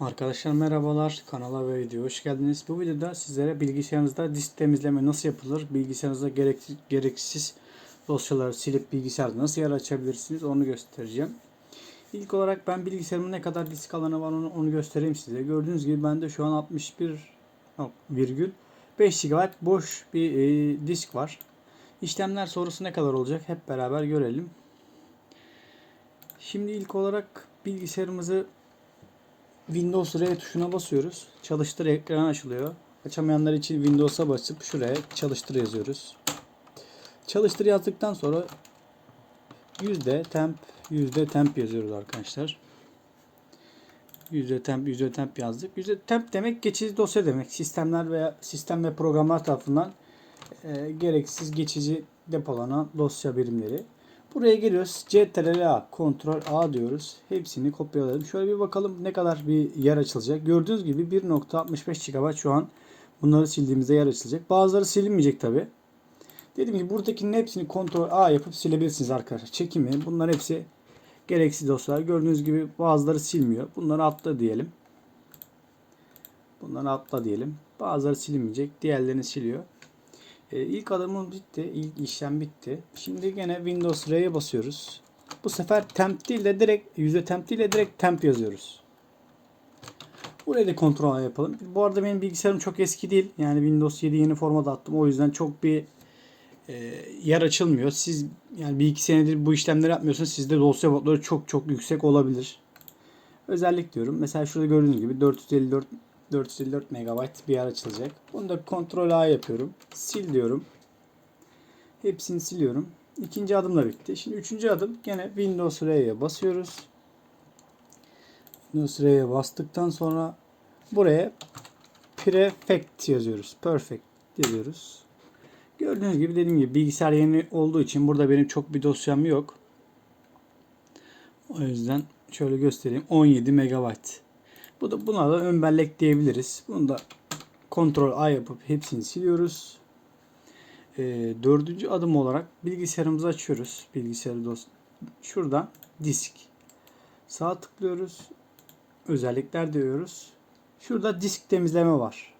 Arkadaşlar merhabalar. Kanala ve videoya hoş geldiniz. Bu videoda sizlere bilgisayarınızda disk temizleme nasıl yapılır, bilgisayarınızda gerek, gereksiz dosyaları silip bilgisayarda nasıl yer açabilirsiniz onu göstereceğim. İlk olarak ben bilgisayarımın ne kadar disk alanı var onu, onu göstereyim size. Gördüğünüz gibi bende şu an 61 yok, virgül 5 GB boş bir e, disk var. İşlemler sonrası ne kadar olacak hep beraber görelim. Şimdi ilk olarak bilgisayarımızı Windows R tuşuna basıyoruz. Çalıştır ekran açılıyor. Açamayanlar için Windows'a basıp şuraya çalıştır yazıyoruz. Çalıştır yazdıktan sonra yüzde temp yüzde temp yazıyoruz arkadaşlar. Yüzde temp yüzde temp yazdık. Yüzde temp demek geçici dosya demek. Sistemler veya sistem ve programlar tarafından e, gereksiz geçici depolanan dosya birimleri. Buraya geliyoruz. Ctrl A, Ctrl A diyoruz. Hepsini kopyaladım. Şöyle bir bakalım ne kadar bir yer açılacak. Gördüğünüz gibi 1.65 GB şu an bunları sildiğimizde yer açılacak. Bazıları silinmeyecek tabi. Dediğim gibi buradakinin hepsini Ctrl A yapıp silebilirsiniz arkadaşlar. Çekimi bunlar hepsi gereksiz dosyalar. Gördüğünüz gibi bazıları silmiyor. Bunları atla diyelim. Bunları atla diyelim. Bazıları silinmeyecek. Diğerlerini siliyor. E, ilk adımımız bitti. İlk işlem bitti. Şimdi gene Windows R'ye basıyoruz. Bu sefer temp değil de direkt yüzde temp değil de direkt temp yazıyoruz. Burayı da kontrol yapalım. Bu arada benim bilgisayarım çok eski değil. Yani Windows 7 yeni format attım. O yüzden çok bir e, yer açılmıyor. Siz yani bir iki senedir bu işlemleri yapmıyorsanız sizde dosya boyutları çok çok yüksek olabilir. Özellik diyorum. Mesela şurada gördüğünüz gibi 454 454 MB bir yer açılacak. Bunu da kontrol A yapıyorum. Sil diyorum. Hepsini siliyorum. İkinci adım da bitti. Şimdi üçüncü adım gene Windows R'ye basıyoruz. Windows R'ye bastıktan sonra buraya Prefect yazıyoruz. Perfect yazıyoruz. Gördüğünüz gibi dediğim gibi bilgisayar yeni olduğu için burada benim çok bir dosyam yok. O yüzden şöyle göstereyim. 17 MB. Bu da buna da ön bellek diyebiliriz. Bunu da kontrol A yapıp hepsini siliyoruz. E, dördüncü adım olarak bilgisayarımızı açıyoruz. Bilgisayarı dost şuradan disk. Sağ tıklıyoruz. Özellikler diyoruz. Şurada disk temizleme var.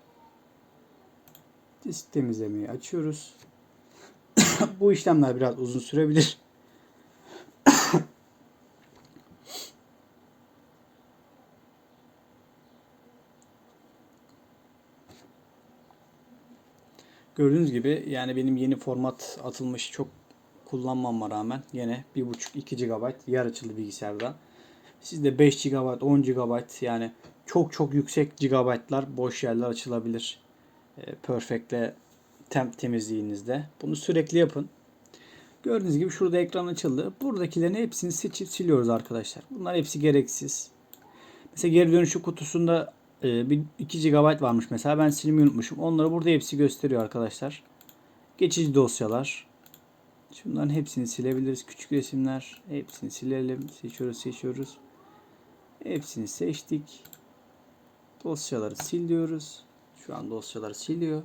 Disk temizlemeyi açıyoruz. Bu işlemler biraz uzun sürebilir. Gördüğünüz gibi yani benim yeni format atılmış çok kullanmama rağmen yine 1.5-2 GB yer açıldı bilgisayarda. Sizde 5 GB, 10 GB yani çok çok yüksek GB'lar boş yerler açılabilir. E, Perfect'le temp temizliğinizde. Bunu sürekli yapın. Gördüğünüz gibi şurada ekran açıldı. Buradakilerin hepsini seçip siliyoruz arkadaşlar. Bunlar hepsi gereksiz. Mesela geri dönüşü kutusunda e, bir 2 GB varmış mesela. Ben silmeyi unutmuşum. Onları burada hepsi gösteriyor arkadaşlar. Geçici dosyalar. Şunların hepsini silebiliriz. Küçük resimler. Hepsini silelim. Seçiyoruz seçiyoruz. Hepsini seçtik. Dosyaları sil diyoruz. Şu an dosyaları siliyor.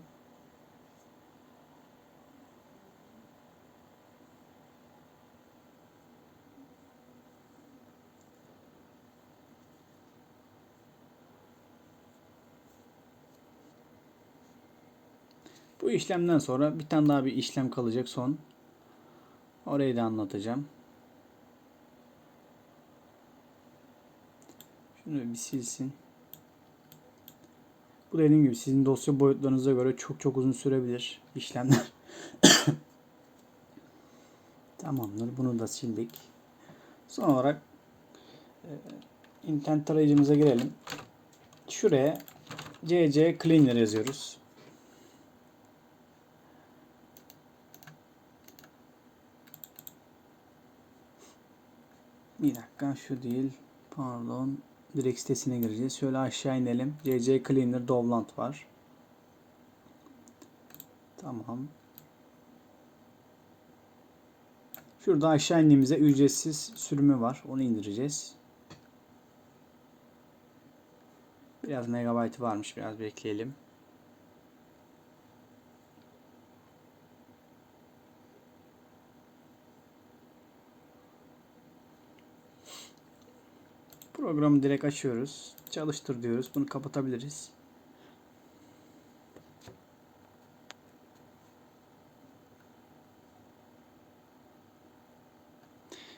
Bu işlemden sonra bir tane daha bir işlem kalacak son. Orayı da anlatacağım. Şunu bir silsin. Bu dediğim gibi sizin dosya boyutlarınıza göre çok çok uzun sürebilir işlemler. Tamamdır. Bunu da sildik. Son olarak e, internet tarayıcımıza girelim. Şuraya CC Cleaner yazıyoruz. Bir dakika şu değil. Pardon. Direkt sitesine gireceğiz. Şöyle aşağı inelim. CC Cleaner Dovland var. Tamam. Şurada aşağı indiğimizde ücretsiz sürümü var. Onu indireceğiz. Biraz megabaytı varmış. Biraz bekleyelim. Programı direkt açıyoruz. Çalıştır diyoruz. Bunu kapatabiliriz.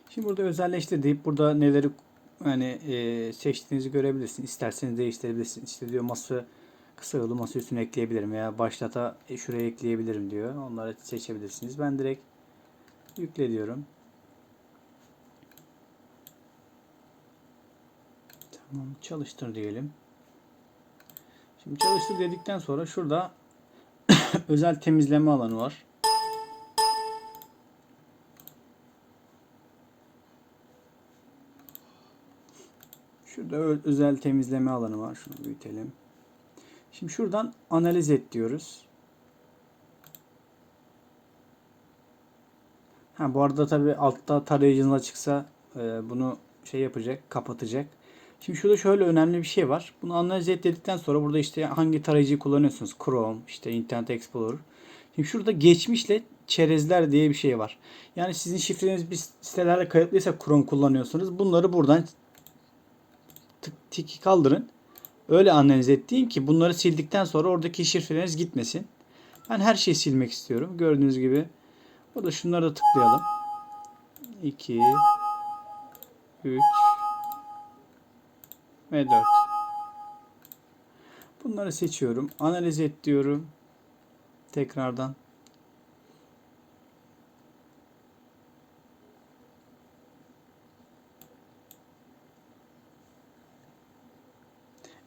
Şimdi burada özelleştir deyip burada neleri yani e, seçtiğinizi görebilirsiniz. İsterseniz değiştirebilirsiniz. İşte diyor masa kısa yolu masa üstüne ekleyebilirim veya başlata e, şuraya ekleyebilirim diyor. Onları seçebilirsiniz. Ben direkt yükle diyorum. Tamam çalıştır diyelim. Şimdi çalıştır dedikten sonra şurada özel temizleme alanı var. Şurada özel temizleme alanı var. Şunu büyütelim. Şimdi şuradan analiz et diyoruz. Ha bu arada tabi altta tarayıcınız açıksa e, bunu şey yapacak, kapatacak. Şimdi şurada şöyle önemli bir şey var. Bunu analiz et sonra burada işte hangi tarayıcıyı kullanıyorsunuz? Chrome, işte Internet Explorer. Şimdi şurada geçmişle çerezler diye bir şey var. Yani sizin şifreniz bir sitelerde kayıtlıysa Chrome kullanıyorsunuz. Bunları buradan tık tiki kaldırın. Öyle analiz ettiğim ki bunları sildikten sonra oradaki şifreleriniz gitmesin. Ben her şeyi silmek istiyorum. Gördüğünüz gibi. Burada şunları da tıklayalım. 2 3 ve 4. Bunları seçiyorum. Analiz et diyorum. Tekrardan.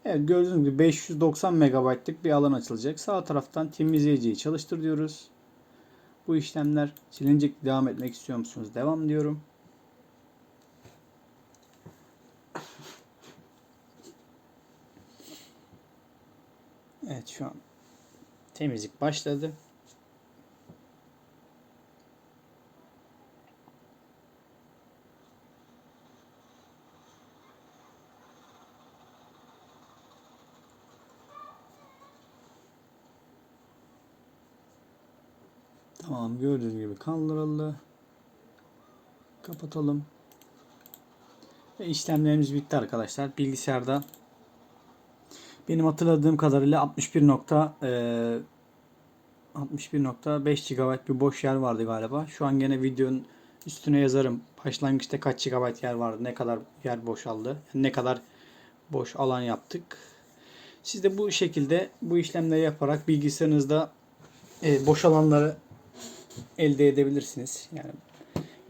Evet gördüğünüz gibi 590 MB'lık bir alan açılacak. Sağ taraftan temizleyiciyi çalıştır diyoruz. Bu işlemler silinecek devam etmek istiyor musunuz? Devam diyorum. Evet şu an temizlik başladı. Tamam gördüğünüz gibi kaldırıldı. Kapatalım. Ve işlemlerimiz bitti arkadaşlar. Bilgisayarda benim hatırladığım kadarıyla 61 nokta e, 61.5 GB bir boş yer vardı galiba. Şu an gene videonun üstüne yazarım. Başlangıçta kaç GB yer vardı, ne kadar yer boşaldı, ne kadar boş alan yaptık. Siz de bu şekilde bu işlemleri yaparak bilgisayarınızda e, boş alanları elde edebilirsiniz. Yani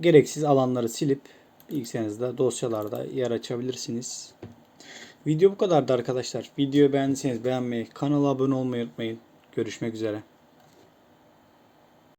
gereksiz alanları silip bilgisayarınızda dosyalarda yer açabilirsiniz. Video bu kadardı arkadaşlar. Videoyu beğendiyseniz beğenmeyi, kanala abone olmayı unutmayın. Görüşmek üzere.